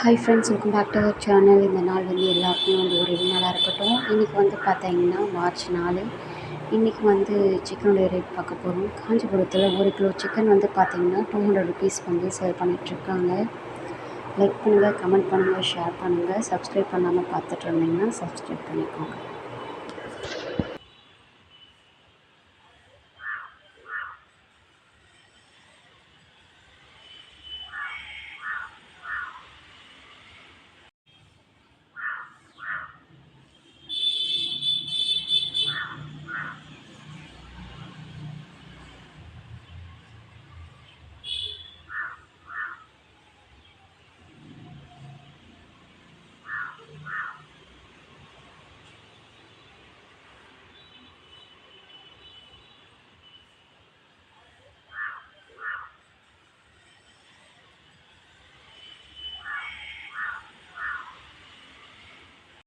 Hi friends welcome back to our channel இந்த நாள் வந்து எல்லாருக்குமே வந்து ஒரு நாளாக இருக்கட்டும். இன்றைக்கி வந்து பார்த்தீங்கன்னா மார்ச் நாலு. இன்றைக்கி வந்து சிக்கனுடைய ரேட் பார்க்க போகிறோம் காஞ்சிபுரத்தில் ஒரு கிலோ சிக்கன் வந்து பார்த்தீங்கன்னா டூ ஹண்ட்ரட் ருபீஸ் வந்து சேல் பண்ணிகிட்ருக்காங்க லைக் பண்ணுங்கள் கமெண்ட் பண்ணுங்கள் ஷேர் பண்ணுங்கள் சப்ஸ்கிரைப் பண்ணாமல் பார்த்துட்டு இருந்தீங்கன்னா சப்ஸ்கிரைப் பண்ணிக்கோங்க.